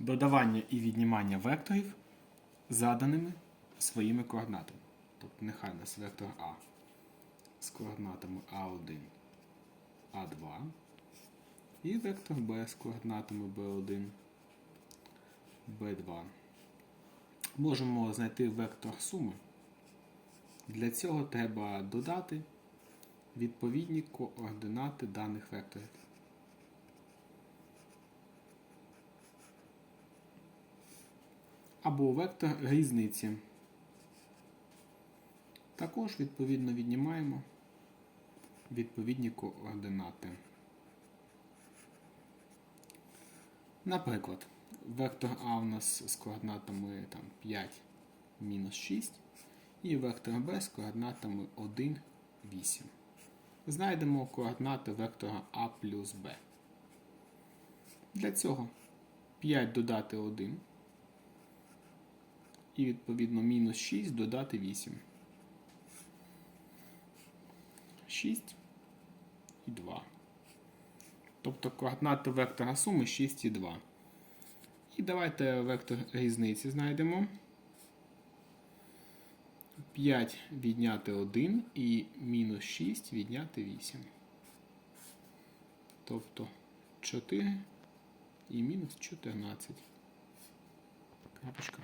додавання і віднімання векторів заданими своїми координатами. Тобто нехай у нас вектор А з координатами А1, А2 і вектор Б з координатами B1, B2. Можемо знайти вектор суми. Для цього треба додати відповідні координати даних векторів. Або вектор різниці. Також відповідно віднімаємо відповідні координати. Наприклад, вектор А у нас з координатами там, 5 мінус 6 і вектор Б з координатами 1, 8. Знайдемо координати вектора А плюс Б. Для цього 5 додати 1 і відповідно мінус 6 додати 8. 6 і 2. Тобто координати вектора суми 6 і 2. І давайте вектор різниці знайдемо. 5 відняти 1 і мінус 6 відняти 8. Тобто 4 і мінус 14. Крапочка.